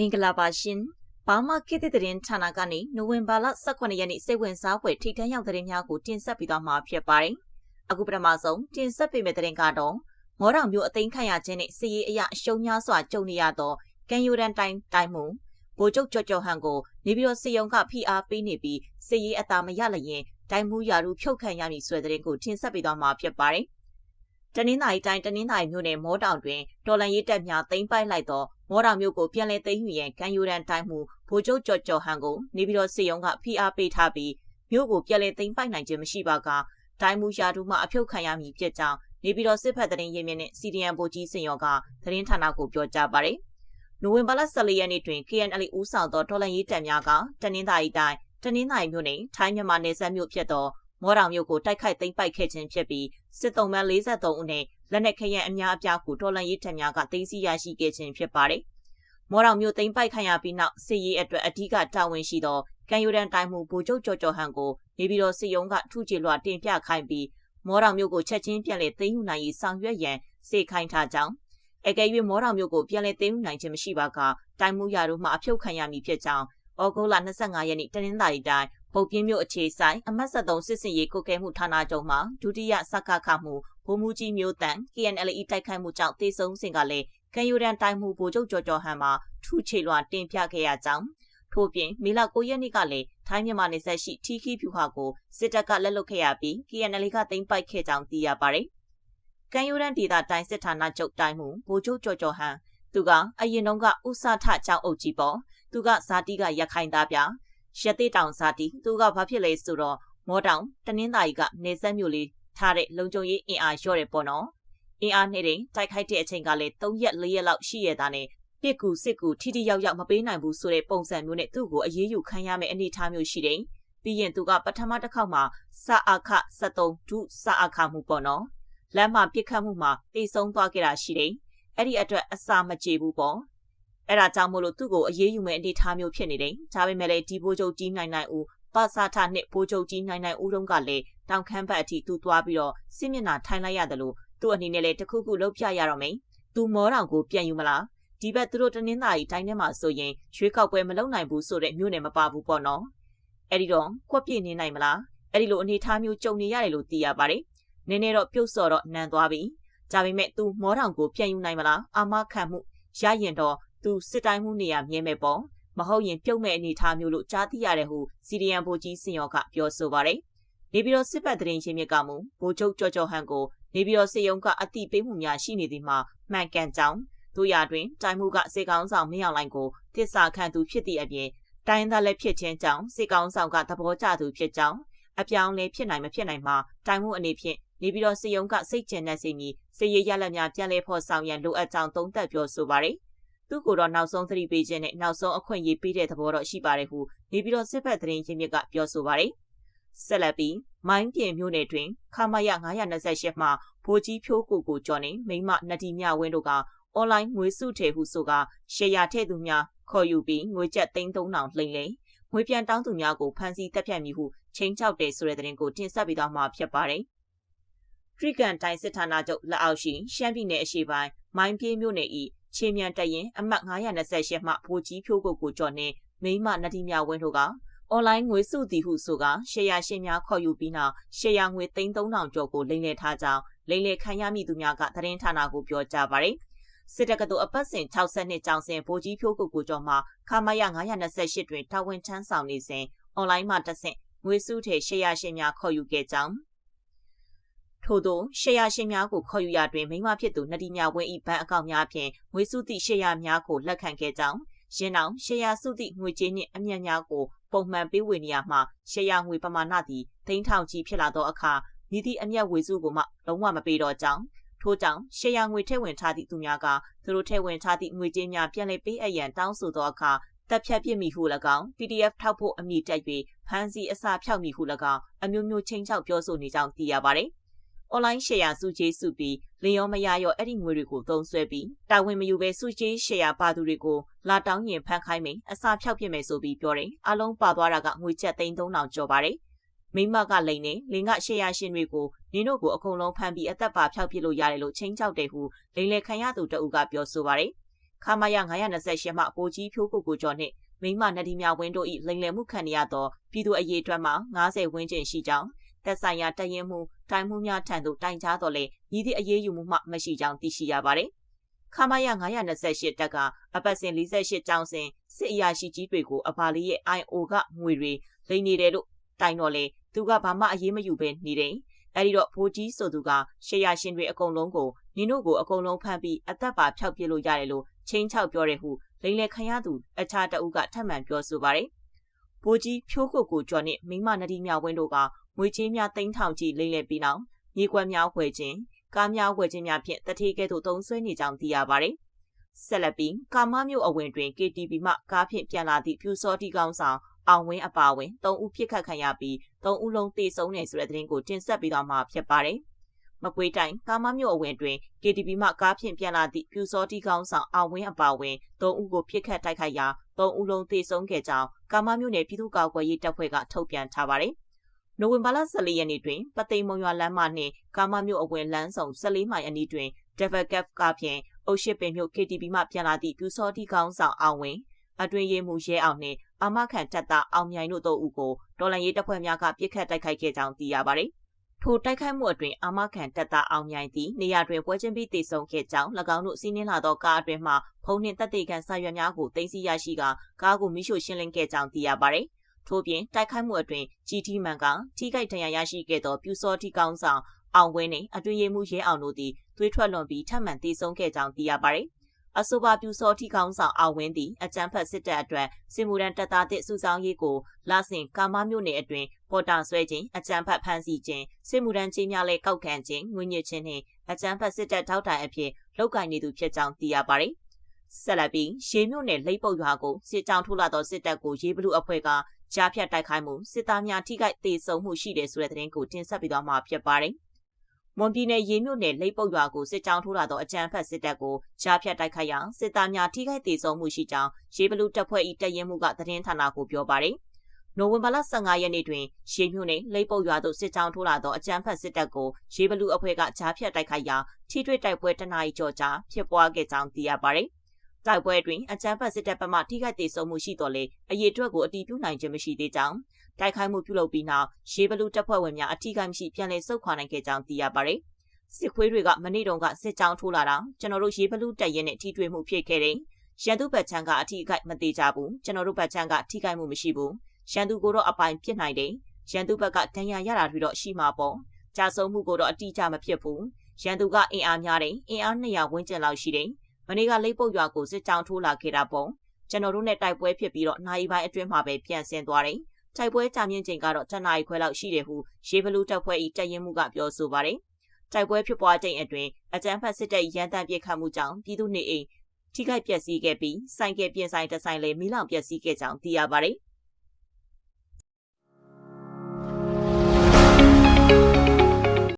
မင်္ဂလာပါရှင်။ဘာမှခေတ်သစ်သတင်းဌာနကနေနိုဝင်ဘာလ18ရက်နေ့စိတ်ဝင်စားဖွယ်ထိထမ်းရောက်သတင်းများကိုတင်ဆက်ပေးသွားမှာဖြစ်ပါတယ်။အခုပထမဆုံးတင်ဆက်ပေးမယ့်သတင်းကတော့မော်တောင်မျိုးအသိမ်းခံရခြင်းနဲ့စီရေးအရာအရှုံးများစွာကြုံနေရသောကန်ယူရန်တိုင်းတိုင်းမှုဗိုလ်ချုပ်ကျော်ကျော်ဟန်ကိုနေပြည်တော်စီယုံကဖိအားပေးနေပြီးစီရေးအသာမရလျင်တိုင်းမှုရာထူးဖြုတ်ခံရမည်ဆိုတဲ့သတင်းကိုတင်ဆက်ပေးသွားမှာဖြစ်ပါတယ်။တနင်္သာရီတိုင်းတနင်္သာရီမြို့နယ်မောတောင်တွင်တော်လန်ရေးတပ်များသိမ်းပိုက်လိုက်သော မောတောင်မြို့ကိုပြန်လည်သိမ်းယူရန်ကန်ယူရန်တိုင်းမှုဗိုလ်ချုပ်ကျော်ကျော်ဟန်ကိုနေပြည်တော်စစ်ရုံးကဖိအားပေးထားပြီးမြို့ကိုပြန်လည်သိမ်းပိုက်နိုင်ခြင်းမရှိပါကတိုင်းမှုရာထူးမှအဖြုတ်ခံရမည်ဖြစ်ကြောင်းနေပြည်တော်စစ်ဖက်သတင်းရင်းမြစ်နဲ့ CDN ဗိုလ်ကြီးစင်ရောကသတင်းဌာနကိုပြောကြားပါတယ်။နိုဝင်ဘာလ14ရက်နေ့တွင် KNL ဦးဆောင်သောတော်လန်ရေးတပ်များကတနင်္သာရီတိုင်းတနင်္သာရီမြို့နယ်ထိုင်းမြန်မာနယ်စပ်မြို့ဖြစ်သော မော်တောင်မြို့ကိုတိုက်ခိုက်သိမ်းပိုက်ခဲ့ခြင်းဖြစ်ပြီးစစ်တုံးမန်း43ဦးနဲ့လက်နက်ခရံအများအပြားကိုတော်လန်ရေးထံများကသိမ်းဆည်းရရှိခဲ့ခြင်းဖြစ်ပါတယ်။မော်တောင်မြို့သိမ်းပိုက်ခံရပြီးနောက်စစ်ရေးအတွက်အ धिक တာဝန်ရှိသောကန်ယူရန်တိုင်းမှုဗိုလ်ချုပ်ကျော်ကျော်ဟန်ကိုနေပြည်တော်စစ်ရုံးကထုချေလွှာတင်ပြခိုင်းပြီးမော်တောင်မြို့ကိုချက်ချင်းပြန်လည်သိမ်းယူနိုင်ရေးဆောင်ရွက်ရန်စေခိုင်းထားကြောင်းအကယ်၍မော်တောင်မြို့ကိုပြန်လည်သိမ်းယူနိုင်ခြင်းမရှိပါကတိုင်းမှုရာတို့မှအဖြုတ်ခံရမည်ဖြစ်ကြောင်းဩဂုတ်လ25ရက်နေ့တနင်္လာရီတိုင်းပုတ်ပြင်းမြို့အခြေဆိုင်အမတ်73စစ်စင်ရေးကုတ်ကဲမှုဌာနချုပ်မှဒုတိယစက္ကခမှုဗိုလ်မှူးကြီးမျိုးတန် KNLE တိုက်ခိုက်မှုကြောင့်တေဆုံးစဉ်ကလည်းကန်ယူရန်တိုင်းမှုဗိုလ်ချုပ်ကျော်ကျော်ဟန်မှာထူချေလွှာတင်ပြခဲ့ရကြောင်းထို့ပြင်မေလ9ရက်နေ့ကလည်းထိုင်းမြန်မာနယ်စပ်ရှိထီခီဖြူဟာကိုစစ်တပ်ကလက်လွတ်ခဲ့ရပြီး KNLE ကသိမ်းပိုက်ခဲ့ကြောင်းသိရပါတယ်။ကန်ယူရန်ဒေသတိုင်းစစ်ဌာနချုပ်တိုင်းမှုဗိုလ်ချုပ်ကျော်ကျော်ဟန်သူကအရင်တုန်းကဥစထကျောင်းအုပ်ကြီးပေါ့သူကဇာတိကရခိုင်သားပြ ရသေးတောင်ဇာတိသူကဘာဖြစ်လဲဆိုတော့မောတောင်တနင်းသားကြီးကနေဆက်မြို့လေးထားတဲ့လုံခြုံရေးအင်အားလျော့တယ်ပေါ့နော်အင်အားနဲ့တင်တိုက်ခိုက်တဲ့အချိန်ကလည်း3ရက်4ရက်လောက်ရှိရတာနဲ့ပြစ်ကူစစ်ကူထိထိရောက်ရောက်မပေးနိုင်ဘူးဆိုတဲ့ပုံစံမျိုးနဲ့သူ့ကိုအရေးယူခံရမယ့်အနေအထားမျိုးရှိတယ်ပြီးရင်သူကပထမတစ်ခေါက်မှာစာအခ73ဒုစာအခမှုပေါ့နော်လမ်းမှာပြစ်ခတ်မှုမှာတိတ်ဆုံးသွားခဲ့တာရှိတယ်အဲ့ဒီအတွက်အစာမကြေဘူးပေါ့ အဲ့ဒါကြောင့်မို့လို့သူ့ကိုအရေးယူမဲ့အနေအထားမျိုးဖြစ်နေတယ်ဒါပေမဲ့လည်းဒီဘိုးချုပ်ကြီးနိုင်နိုင်ဦးပါစာထနဲ့ဘိုးချုပ်ကြီးနိုင်နိုင်ဦးတုံးကလည်းတောင်ခမ်းဘက်အထိသူသွားပြီးတော့စစ်မျက်နှာထိုင်လိုက်ရတယ်လို့သူ့အနေနဲ့လည်းတခုခုလှုပ်ပြရတော့မယ်သူမောတောင်ကိုပြန်ယူမလားဒီဘက်သူတို့တနင်္သာရီတိုင်းထဲမှာဆိုရင်ရွှေကောက်ပွဲမလုပ်နိုင်ဘူးဆိုတဲ့မြို့နယ်မပါဘူးပေါ့နော်အဲ့ဒီတော့ကွက်ပြည့်နေနိုင်မလားအဲ့ဒီလိုအနေထားမျိုးကြုံနေရတယ်လို့သိရပါတယ်နည်းနည်းတော့ပြုတ်စော်တော့နန်သွားပြီဒါပေမဲ့သူမောတောင်ကိုပြန်ယူနိုင်မလားအာမခံမှုရရင်တော့ သူစစ်တိုင်းမှုနေရမြဲမဲ့ပေါ့မဟုတ်ရင်ပြုတ်မဲ့အနေထားမျိုးလို့ကြားသိရတယ်ဟုစီဒီယန်ဗိုလ်ကြီးစင်ရောကပြောဆိုပါတယ်နေပြည်တော်စစ်ပတ်သတင်းရင်းမြစ်ကမူဗိုလ်ချုပ်ကြော်ကြော်ဟန်ကိုနေပြည်တော်စစ်ရုံးကအတိပေးမှုများရှိနေသည်မှာမှန်ကန်ကြောင်းတို့ရတွင်တိုင်းမှုကစေကောင်းဆောင်မင်းအောင်လိုင်ကိုတစ္ဆာခံသူဖြစ်သည့်အပြင်တိုင်းသားလည်းဖြစ်ခြင်းကြောင့်စေကောင်းဆောင်ကသဘောကျသူဖြစ်ကြောင်းအပြောင်းလဲဖြစ်နိုင်မဖြစ်နိုင်မှာတိုင်းမှုအနေဖြင့်နေပြည်တော်စစ်ရုံးကစိတ်ကျဉ်တဲ့စီမီစည်ရရလက်များပြန်လဲဖို့ဆောင်ရန်လိုအပ်ကြောင်းသုံးသပ်ပြောဆိုပါတယ် သူ့ကိုတော့နောက်ဆုံးသတိပေးခြင်းနဲ့နောက်ဆုံးအခွင့်အရေးပေးတဲ့သဘောတော့ရှိပါတယ်ဟုနေပြည်တော်စစ်ဖက်သတင်းရင်းမြစ်ကပြောဆိုပါတယ်ဆက်လက်ပြီးမိုင်းပြင်မြို့နယ်တွင်ခမာရ928မှဗိုလ်ကြီးဖြိုးကိုကိုကျော်နေမိမနတီမြဝင်းတို့ကအွန်လိုင်းငွေစုထည်ဟုဆိုကရှယ်ယာထည့်သူများခေါ်ယူပြီးငွေကျပ်3000လှိမ့်လိမ့်ငွေပြန်တောင်းသူများကိုဖမ်းဆီးတပ်ဖြတ်မိဟုချိန်ချောက်တယ်ဆိုတဲ့သတင်းကိုတင်ဆက်ပေးသွားမှာဖြစ်ပါတယ်။ထရီကန်တိုင်းစစ်ဌာနချုပ်လက်အောက်ရှိရှမ်းပြည်နယ်အရှေ့ပိုင်းမိုင်းပြေးမြို့နယ်၏ ခြေမြန်တရင်အမှတ်928မှဗိုလ်ကြီးဖြိုးကိုကိုကျော်နှင့်မိမနတိမြဝင်းတို့ကအွန်လိုင်းငွေစုသည်ဟုဆိုကရှယ်ယာရှင်များခေါ်ယူပြီးနောက်ရှယ်ယာငွေ3000ကျော်ကိုလိမ်လည်ထားကြောင်းလိမ်လည်ခံရမိသူများကသတင်းဌာနကိုပြောကြားပါတယ်။စစ်တပ်ကတို့အပတ်စဉ်62ကျောင်းစဉ်ဗိုလ်ကြီးဖြိုးကိုကိုကျော်မှခမာရ928တွင်တာဝန်ထမ်းဆောင်နေစဉ်အွန်လိုင်းမှာတဆင့်ငွေစုထေရှယ်ယာရှင်များခေါ်ယူခဲ့ကြောင်း ထို့သောရှယ်ယာရှင်များကိုခေါ်ယူရတွင်မိမဖြစ်သူနဒီမြဝင်း၏ဘဏ်အကောင့်များဖြင့်ငွေစုသည့်ရှယ်ယာများကိုလက်ခံခဲ့ကြောင်းရင်းအောင်ရှယ်ယာစုသည့်ငွေကြေးနှင့်အမြတ်များကိုပုံမှန်ပေးဝေနေရမှရှယ်ယာငွေပမာဏသည်သိန်းထောင်ကြီးဖြစ်လာသောအခါမိသည့်အမျက်ဝေစုကိုမှလုံးဝမပေးတော့ကြောင်းထို့ကြောင့်ရှယ်ယာငွေထည့်ဝင်ထားသည့်သူများကသူတို့ထည့်ဝင်ထားသည့်ငွေကြေးများပြန်လည်ပေးအပ်ရန်တောင်းဆိုသောအခါတပ်ဖြတ်ပြစ်မိဟု၎င်း PDF ထောက်ဖို့အမိတက်၍ဖမ်းဆီးအစာဖြောက်မိဟု၎င်းအမျိုးမျိုးချင်းချောက်ပြောဆိုနေကြောင်းသိရပါတယ်။ online share စုချေးစုပြီးလျောမရရောအဲ့ဒီငွေတွေကိုသုံးဆွဲပြီးတာဝန်မယူဘဲစုချေး share ပါသူတွေကိုလာတောင်းရင်ဖမ်းခိုင်းမယ်အစာဖြောက်ပြစ်မယ်ဆိုပြီးပြောတယ်။အလုံးပါသွားတာကငွေချက်3000ကျော်ပါတယ်။မိမကလိန်နေလင်က share ရှင်တွေကိုနင်းတို့ကိုအကုန်လုံးဖမ်းပြီးအသက်ပါဖြောက်ပြစ်လို့ရတယ်လို့ချင်းချောက်တယ်ဟုလိန်လေခံရသူတအူးကပြောဆိုပါတယ်။ခမာယ928မှပိုကြီးဖြိုးကိုကိုကျော်နှင့်မိမနဒီမြဝင်းတို့၏လိန်လည်မှုခံရသောပြည်သူအရေးအတွက်မှ90ဝန်းကျင်ရှိကြောင်း သက်ဆိုင်ရာတရင်မှုတိုင်မှုများထံသို့တိုင်ကြားတော်လဲဤသည့်အရေးယူမှုမှမရှိကြောင်းသိရှိရပါတယ်။ခမာယ928တက်ကအပတ်စဉ်48ကျောင်းစဉ်စစ်အရာရှိကြီးတွေကိုအပါလေးရဲ့ IO ကငွေတွေလိမ်နေတယ်လို့တိုင်တော်လဲသူကဘာမှအရေးမယူဘဲနေတယ်။အဲဒီတော့ဘိုးကြီးဆိုသူကရှေ့ရရှင်တွေအကုန်လုံးကိုနင်တို့ကိုအကုန်လုံးဖမ်းပြီးအသက်ပါဖျောက်ပြစ်လို့ရတယ်လို့ချင်းချောက်ပြောတယ်ဟုလိန်လေခံရသူအခြားတအုပ်ကထပ်မံပြောဆိုပါတယ်။ဘိုးကြီးဖြိုးကိုကိုကျော်နဲ့မိမနဒီမြဝင်းတို့က ငွေချင်းများတိန်းထောင်ကြီးလိမ့်လည်ပြီးနောက်မြေကွက်များဝယ်ခြင်းကားများဝယ်ခြင်းများဖြင့်တတိကဲ့သို့သုံးဆွဲနေကြောင်းသိရပါတယ်။ဆက်လက်ပြီးကာမမြို့အဝင်တွင် KTB မှကားဖြင့်ပြန်လာသည့်ပြူစောတီကောင်းဆောင်အောင်ဝင်းအပါဝင်၃ဦးပြစ်ခတ်ခံရပြီး၃ဦးလုံးသေဆုံးနေဆိုတဲ့သတင်းကိုတင်ဆက်ပေးသွားမှာဖြစ်ပါတယ်။မကွေးတိုင်းကာမမြို့အဝင်တွင် KTB မှကားဖြင့်ပြန်လာသည့်ပြူစောတီကောင်းဆောင်အောင်ဝင်းအပါဝင်၃ဦးကိုပြစ်ခတ်တိုက်ခိုက်ရာ၃ဦးလုံးသေဆုံးခဲ့ကြောင်းကာမမြို့နယ်ပြည်သူ့ကာကွယ်ရေးတပ်ဖွဲ့ကထုတ်ပြန်ထားပါတယ်။ နိုဝင်ဘာလ14ရက်နေ့တွင်ပသိမ်မုံရွာလမ်းမနှင့်ကာမမြို့အဝင်လမ်းဆောင်14မိုင်အနီးတွင် Devil Cap ကဖြင့်အုတ်ရှိပင်မြို့ KTB မှပြန်လာသည့်ပြူစောတိကောင်းဆောင်အောင်ဝင်အတွင်ရေးမှုရဲအောင်နှင့်အာမခံတပ်သားအောင်မြိုင်တို့တို့ဦးကိုတော်လန်ရေးတပ်ဖွဲ့များကပြစ်ခတ်တိုက်ခိုက်ခဲ့ကြောင်းသိရပါသည်။ထိုတိုက်ခိုက်မှုအတွင်အာမခံတပ်သားအောင်မြိုင်သည်နေရာတွင်ပွဲချင်းပြီးတေဆုံခဲ့ကြောင်း၎င်းတို့စီးနင်းလာသောကားအတွင်မှဖုံနှင့်တပ်တေခံစာရွက်များကိုတင်စီရရှိကကားကိုမိရှို့ရှင်းလင်းခဲ့ကြောင်းသိရပါသည်။ ထို့ပြင်တိုက်ခိုက်မှုအတွင်ကြီးထီမှန်ကထိခိုက်ဒဏ်ရာရရှိခဲ့သောပြူစောတိကောင်းဆောင်အောင်ဝင်းနှင့်အတွင်ရမှုရဲအောင်တို့သည်သွေးထွက်လွန်ပြီးထပ်မံတေဆုံးခဲ့ကြောင်းသိရပါသည်အဆိုပါပြူစောတိကောင်းဆောင်အောင်ဝင်းသည်အကြမ်းဖက်စစ်တပ်အတွက်စစ်မှုရန်တပ်သားသည့်စုဆောင်ရေးကိုလာဆင်ကာမမြို့နယ်အတွင်းပေါ်တာဆွဲခြင်းအကြမ်းဖက်ဖမ်းဆီးခြင်းစစ်မှုရန်ကြီးများလည်းကောက်ခံခြင်းငွေညစ်ခြင်းနှင့်အကြမ်းဖက်စစ်တပ်ထောက်တိုင်အဖြစ်လုပ်ကိုင်နေသူဖြစ်ကြောင်းသိရပါသည်ဆက်လက်ပြီးရေမြို့နယ်လိပ်ပုတ်ရွာကိုစစ်ကြောင်းထိုးလာသောစစ်တပ်ကိုရေဘလူအဖွဲ့က ကြားဖြတ်တိုက်ခိုက်မှုစစ်သားများထိခိုက်ဒေဆုံးမှုရှိတယ်ဆိုတဲ့သတင်းကိုတင်ဆက်ပေးသွားမှာဖြစ်ပါတယ်။မွန်ပြည်နယ်ရေမြို့နယ်လိပ်ပုတ်ရွာကိုစစ်ကြောင်းထိုးလာသောအကြမ်းဖက်စစ်တပ်ကိုကြားဖြတ်တိုက်ခိုက်ရာစစ်သားများထိခိုက်ဒေဆုံးမှုရှိကြောင်းရေဘလူတပ်ဖွဲ့၏တရင်မှုကသတင်းဌာနကိုပြောပါတယ်။နိုဝင်ဘာလ15ရက်နေ့တွင်ရေမြို့နယ်လိပ်ပုတ်ရွာသို့စစ်ကြောင်းထိုးလာသောအကြမ်းဖက်စစ်တပ်ကိုရေဘလူအဖွဲ့ကကြားဖြတ်တိုက်ခိုက်ရာထိတွေ့တိုက်ပွဲတနအီကျော်ကြားဖြစ်ပွားခဲ့ကြောင်းသိရပါတယ်။ တိုက်ပွဲတွင်အကြမ်းဖက်စစ်တပ်ဘက်မှထိခိုက်ဒေဆုံးမှုရှိတော်လေအရေးအတွက်ကိုအတီးပြုနိုင်ခြင်းမရှိသေးကြောင်းတိုက်ခိုက်မှုပြုလုပ်ပြီးနောက်ရေဘလူတပ်ဖွဲ့ဝင်များအထိခိုက်မရှိပြန်လည်ဆုတ်ခွာနိုင်ခဲ့ကြောင်းသိရပါတယ်စစ်ခွေးတွေကမနေ့တုန်းကစစ်ကြောင်းထိုးလာတာကျွန်တော်တို့ရေဘလူတပ်ရဲနဲ့ထိတွေ့မှုဖြစ်ခဲ့တယ်ရန်သူဘက်ချမ်းကအထိခိုက်မသေးကြဘူးကျွန်တော်တို့ဘက်ချမ်းကထိခိုက်မှုမရှိဘူးရန်သူကိုတော့အပိုင်ပြစ်နိုင်တယ်ရန်သူဘက်ကဒဏ်ရာရတာတွေတော့ရှိမှာပေါ့ကြာဆုံးမှုကိုတော့အတိအကျမဖြစ်ဘူးရန်သူကအင်အားများတယ်အင်အား200ဝန်းကျင်လောက်ရှိတယ် မနေ့ကလိပ်ပုတ်ရွာကိုစစ်ကြောင်းထိုးလာခဲ့တာပုံကျွန်တော်တို့နဲ့တိုက်ပွဲဖြစ်ပြီးတော့နိုင်ပိုင်းအတွင်းမှာပဲပြန်ဆင်းသွားတယ်တိုက်ပွဲကြာမြင့်ချိန်ကတော့တနအီခွဲလောက်ရှိတယ်ဟုရေဘလူးတပ်ဖွဲ့၏တပ်ရင်းမှုကပြောဆိုပါတယ်တိုက်ပွဲဖြစ်ပွားချိန်အတွင်းအကြမ်းဖက်စစ်တပ်ရန်တမ်းပစ်ခတ်မှုကြောင့်ပြည်သူနေအိမ်ထိခိုက်ပျက်စီးခဲ့ပြီးဆိုင်ကယ်ပြင်ဆိုင်တစ်ဆိုင်လည်းမီးလောင်ပျက်စီးခဲ့ကြောင်းသိရပါတယ်